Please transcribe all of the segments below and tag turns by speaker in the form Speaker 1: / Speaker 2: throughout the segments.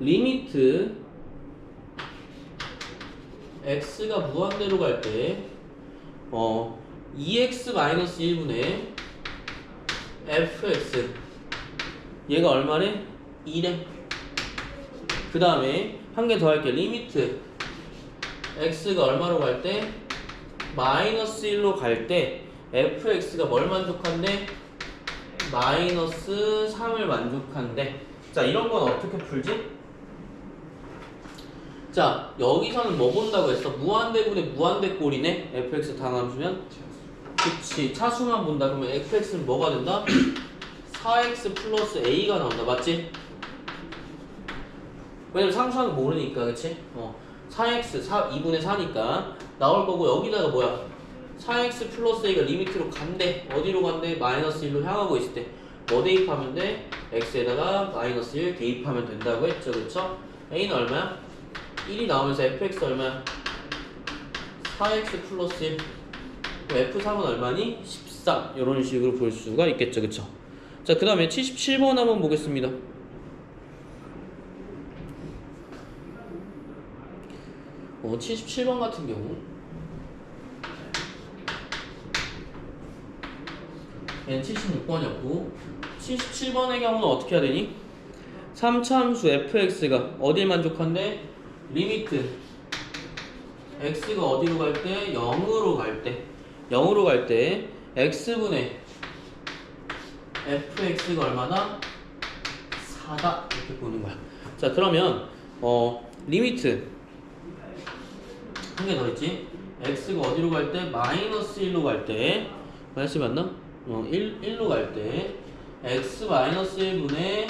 Speaker 1: 리미트 x가 무한대로 갈 때 어, 2x-1분의 fx 얘가 얼마래? 2래 그 다음에 한 개 더 할게 리미트 x가 얼마로 갈 때? 마이너스 1로 갈 때 fx가 뭘 만족한대? 마이너스 3을 만족한대 자 이런 건 어떻게 풀지? 자 여기서는 뭐 본다고 했어? 무한대분의 무한대꼴이네 fx 당함수면 그치 차수만 본다 그러면 fx는 뭐가 된다? 4x 플러스 a가 나온다 맞지? 왜냐면 상수하는 모르니까 그치? 어 4x 4, 2분의 4니까 나올 거고 여기다가 뭐야 4x 플러스 a가 리미트로 간대 어디로 간대? 마이너스 1로 향하고 있을 때 뭐 대입하면 돼? x에다가 마이너스 1 대입하면 된다고 했죠 그쵸? a는 얼마야? 1이 나오면서 fx 얼마야? 4x 플러스 1 f3은 얼마니? 13 이런 식으로 볼 수가 있겠죠 그쵸? 자그 다음에 77번 한번 보겠습니다 어, 77번 같은 경우 얘는 76번이었고 77번의 경우는 어떻게 해야 되니? 3차함수 fx가 어딜 만족한대? 리미트 x가 어디로 갈 때? 0으로 갈 때 0으로 갈 때 x분의 fx가 얼마나? 4다 이렇게 보는 거야 자 그러면 어 리미트 한 개 더 있지 x가 어디로 갈 때? 마이너스 1로 갈 때 마이너스 맞나? 어 1, 1로 갈 때 x 마이너스 1분의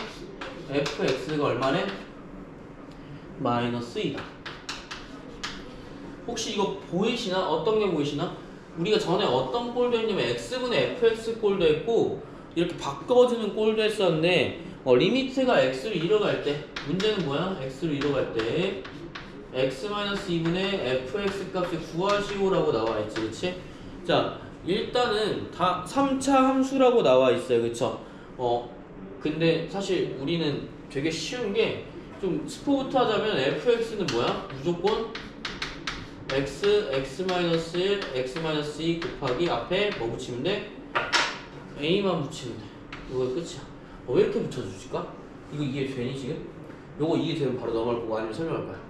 Speaker 1: fx가 얼마네? 마이너스 2다 혹시 이거 보이시나? 어떤 게 보이시나? 우리가 전에 어떤 꼴도 했냐면 x분의 fx 꼴도 했고 이렇게 바꿔주는 꼴도 했었는데 어, 리미트가 x로 1로 갈때 문제는 뭐야? x로 1로 갈때 x-2분의 fx 값을 구하시오라고 나와 있지 그치? 자 일단은 다 3차 함수라고 나와 있어요 그쵸? 어 근데 사실 우리는 되게 쉬운 게 좀 스포부터 하자면 fx는 뭐야? 무조건 x, x-1, x-2 곱하기 앞에 뭐 붙이면 돼? a만 붙이면 돼 이거 끝이야 어, 왜 이렇게 붙여주실까? 이거 이해 되니 지금? 요거 이해 되면 바로 넘어갈 거고 아니면 설명할 거야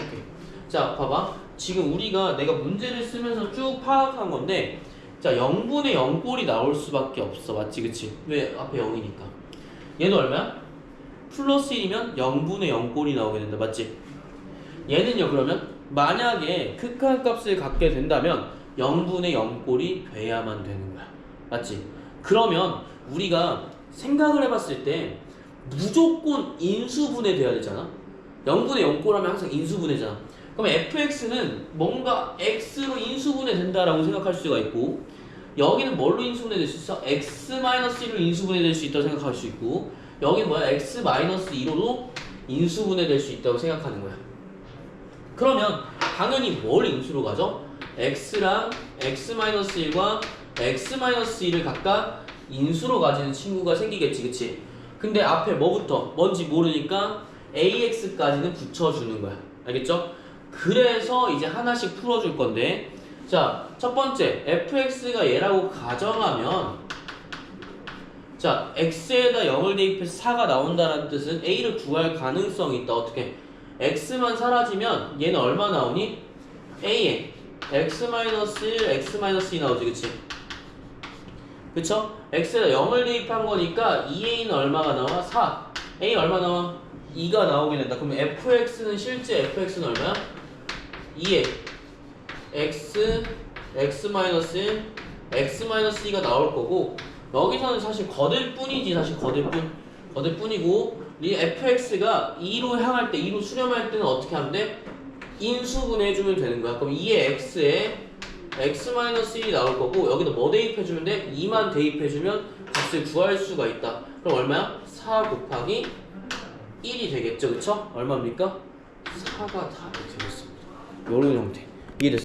Speaker 1: 이렇게. 자, 봐봐. 지금 우리가 내가 문제를 쓰면서 쭉 파악한 건데, 자, 0분의 0꼴이 나올 수밖에 없어. 맞지? 그치? 왜? 앞에 0이니까. 얘는 얼마야? 플러스 1이면 0분의 0꼴이 나오게 된다. 맞지? 얘는요, 그러면 만약에 극한 값을 갖게 된다면 0분의 0꼴이 돼야만 되는 거야. 맞지? 그러면 우리가 생각을 해봤을 때 무조건 인수분해 돼야 되잖아. 0분의 0꼴하면 항상 인수분해잖아. 그럼 fx는 뭔가 x로 인수분해 된다라고 생각할 수가 있고 여기는 뭘로 인수분해 될 수 있어? x-1로 인수분해 될 수 있다고 생각할 수 있고 여기는 뭐야? x-2로도 인수분해 될 수 있다고 생각하는 거야. 그러면 당연히 뭘 인수로 가죠? x랑 x-1과 x-2를 각각 인수로 가지는 친구가 생기겠지, 그치? 근데 앞에 뭐부터? 뭔지 모르니까 AX까지는 붙여주는 거야. 알겠죠? 그래서 이제 하나씩 풀어줄 건데, 자, 첫 번째, fx가 얘라고 가정하면, 자, x에다 0을 대입해서 4가 나온다는 뜻은 a를 구할 가능성이 있다. 어떻게? x만 사라지면 얘는 얼마 나오니? a에 x-1, x-2 나오지, 그치? 그쵸? x에다 0을 대입한 거니까 2a는 얼마가 나와? 4. a 얼마 나와? 2가 나오게 된다. 그러면 fx는 실제 fx는 얼마야? 2에 x x-1 x-2가 나올 거고 여기서는 사실 거들 뿐이지 사실 거들 뿐 거들 뿐이고 이 fx가 2로 향할 때 2로 수렴할 때는 어떻게 하면 돼? 인수분해주면 되는 거야. 그럼 2의 x에 x-1이 나올 거고 여기다 뭐 대입해주면 돼? 2만 대입해주면 값을 구할 수가 있다. 그럼 얼마야? 4 곱하기 1이 되겠죠, 그쵸? 얼마입니까? 4가 다 이렇게 되겠습니다. 이런 형태. 이해됐어?